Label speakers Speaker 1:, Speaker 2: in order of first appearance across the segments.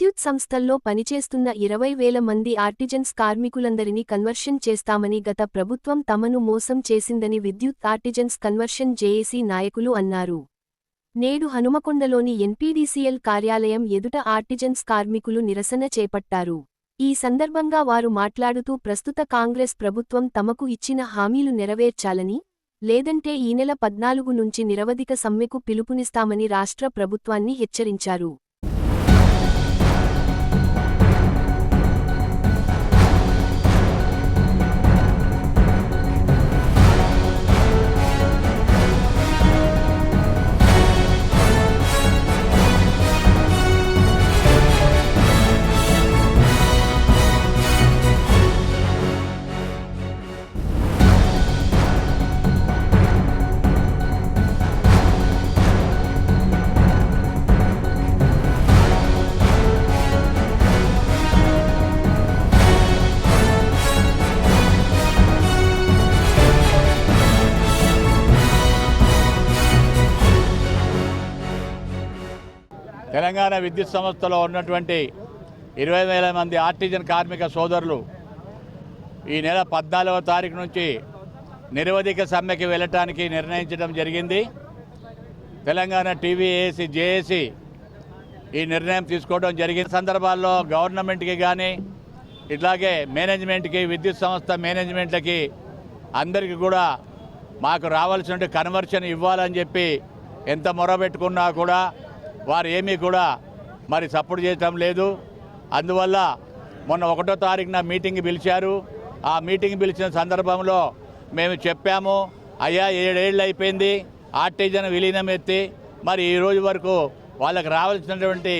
Speaker 1: విద్యుత్ సంస్థల్లో పనిచేస్తున్న ఇరవై వేల మంది ఆర్టిజన్స్ కార్మికులందరినీ కన్వర్షన్ చేస్తామని గత ప్రభుత్వం తమను మోసం చేసిందని విద్యుత్ ఆర్టిజన్స్ కన్వర్షన్ జేఏసీ నాయకులు అన్నారు. నేడు హనుమకొండలోని ఎన్పీడీసీఎల్ కార్యాలయం ఎదుట ఆర్టిజన్స్ కార్మికులు నిరసన చేపట్టారు. ఈ సందర్భంగా వారు మాట్లాడుతూ ప్రస్తుత కాంగ్రెస్ ప్రభుత్వం తమకు ఇచ్చిన హామీలు నెరవేర్చాలని లేదంటే ఈ నెల పద్నాలుగు నుంచి నిరవధిక సమ్మెకు పిలుపునిస్తామని రాష్ట్ర ప్రభుత్వాన్ని హెచ్చరించారు.
Speaker 2: తెలంగాణ విద్యుత్ సంస్థలో ఉన్నటువంటి ఇరవై వేల మంది ఆర్టిజన్ కార్మిక సోదరులు ఈ నెల పద్నాలుగవ తారీఖు నుంచి నిరవధిక సమ్మెకి వెళ్ళటానికి నిర్ణయించడం జరిగింది. తెలంగాణ టీవీఏసీ జేఏసీ ఈ నిర్ణయం తీసుకోవడం జరిగిన సందర్భాల్లో గవర్నమెంట్కి కానీ ఇట్లాగే మేనేజ్మెంట్కి విద్యుత్ సంస్థ మేనేజ్మెంట్లకి అందరికీ కూడా మాకు రావాల్సిన కన్వర్షన్ ఇవ్వాలని చెప్పి ఎంత మొరబెట్టుకున్నా కూడా వారు ఏమీ కూడా మరి సపోర్ట్ చేయటం లేదు. అందువల్ల మొన్న ఒకటో తారీఖున మీటింగ్ పిలిచారు. ఆ మీటింగ్ పిలిచిన సందర్భంలో మేము చెప్పాము అయ్యా ఏడేళ్ళు అయిపోయింది ఆర్టిజన్ విలీనం ఎత్తి మరి ఈ రోజు వరకు వాళ్ళకి రావాల్సినటువంటి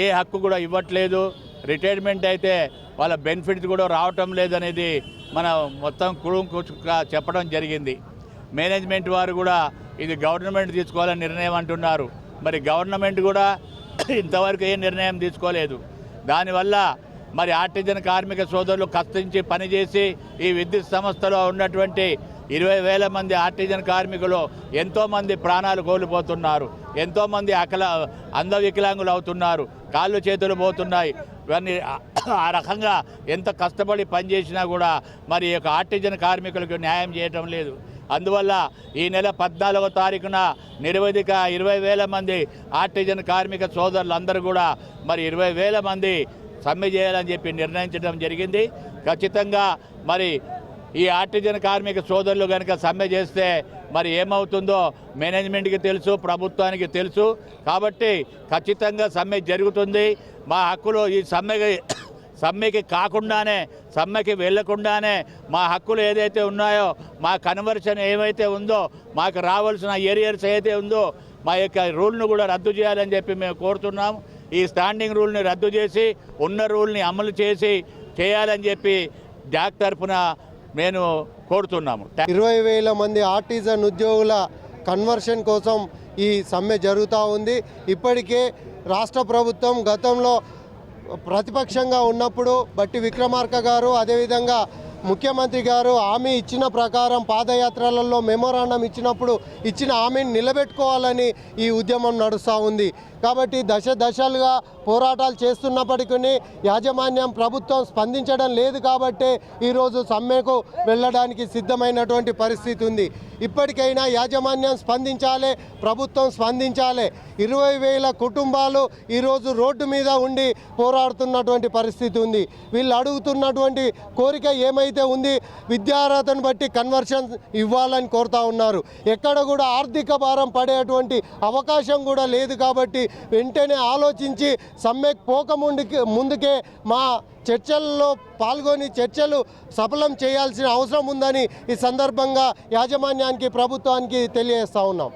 Speaker 2: ఏ హక్కు కూడా ఇవ్వట్లేదు. రిటైర్మెంట్ అయితే వాళ్ళ బెనిఫిట్స్ కూడా రావటం లేదనేది మన మొత్తం కుడుం చెప్పడం జరిగింది. మేనేజ్మెంట్ వారు కూడా ఇది గవర్నమెంట్ తీసుకోవాలని నిర్ణయం అంటున్నారు. మరి గవర్నమెంట్ కూడా ఇంతవరకు ఏ నిర్ణయం తీసుకోలేదు. దానివల్ల మరి ఆర్టిజన్ కార్మిక సోదరులు కష్టించి పనిచేసి ఈ విద్యుత్ సంస్థలో ఉన్నటువంటి ఇరవై వేల మంది ఆర్టిజన్ కార్మికులు ఎంతోమంది ప్రాణాలు కోల్పోతున్నారు. ఎంతోమంది అకల అంధవికలాంగులు అవుతున్నారు. కాళ్ళు చేతులు పోతున్నాయి. ఇవన్నీ ఆ- ఆ రకంగా ఎంత కష్టపడి పనిచేసినా కూడా మరి ఈ యొక్క ఆర్టిజన్ కార్మికులకు న్యాయం చేయటం లేదు. అందువల్ల ఈ నెల పద్నాలుగో తారీఖున నిరవధిక ఇరవై వేల మంది ఆర్టిజన్ కార్మిక సోదరులందరూ కూడా మరి ఇరవై వేల మంది సమ్మె చేయాలని చెప్పి నిర్ణయించడం జరిగింది. ఖచ్చితంగా మరి ఈ ఆర్టిజన్ కార్మిక సోదరులు కనుక సమ్మె చేస్తే మరి ఏమవుతుందో మేనేజ్మెంట్కి తెలుసు ప్రభుత్వానికి తెలుసు. కాబట్టి ఖచ్చితంగా సమ్మె జరుగుతుంది. మా హక్కులు ఈ సమ్మెకి సమ్మెకి కాకుండానే సమ్మెకి వెళ్ళకుండానే మా హక్కులు ఏదైతే ఉన్నాయో మా కన్వర్షన్ ఏమైతే ఉందో మాకు రావాల్సిన ఏరియర్స్ ఏదైతే ఉందో మా యొక్క రూల్ను కూడా రద్దు చేయాలని చెప్పి మేము కోరుతున్నాం. ఈ స్టాండింగ్ రూల్ని రద్దు చేసి ఉన్న రూల్ని అమలు చేసి చేయాలని చెప్పి జాక్ తరఫున నేను కోరుతున్నాము.
Speaker 3: ఇరవై వేల మంది ఆర్టిజన్ ఉద్యోగుల కన్వర్షన్ కోసం ఈ సమ్మె జరుగుతూ ఉంది. ఇప్పటికే రాష్ట్ర ప్రభుత్వం గతంలో ప్రతిపక్షంగా ఉన్నప్పుడు బట్టి విక్రమార్క గారు అదేవిధంగా ముఖ్యమంత్రి గారు హామీ ఇచ్చిన ప్రకారం పాదయాత్రలలో మెమోరాండం ఇచ్చినప్పుడు ఇచ్చిన హామీని నిలబెట్టుకోవాలని ఈ ఉద్యమం నడుస్తూ ఉంది. కాబట్టి దశ దశలుగా పోరాటాలు చేస్తున్నప్పటికీ యాజమాన్యం ప్రభుత్వం స్పందించడం లేదు కాబట్టే ఈరోజు సమ్మెకు వెళ్ళడానికి సిద్ధమైనటువంటి పరిస్థితి ఉంది. ఇప్పటికైనా యాజమాన్యం స్పందించాలి ప్రభుత్వం స్పందించాలి. ఇరవై వేల కుటుంబాలు ఈరోజు రోడ్డు మీద ఉండి పోరాడుతున్నటువంటి పరిస్థితి ఉంది. వీళ్ళు అడుగుతున్నటువంటి కోరిక ఏమైతే ఉంది విద్యార్హతను బట్టి కన్వర్షన్ ఇవ్వాలని కోరుతా ఉన్నారు. ఎక్కడ కూడా ఆర్థిక భారం పడేటువంటి అవకాశం కూడా లేదు కాబట్టి వెంటనే ఆలోచించి సమ్మెకు పోకముందుకే ముందుకే మా చర్చల్లో పాల్గొని చర్చలు సఫలం చేయాల్సిన అవసరం ఉందని ఈ సందర్భంగా యాజమాన్యానికి ప్రభుత్వానికి తెలియజేస్తా ఉన్నాం.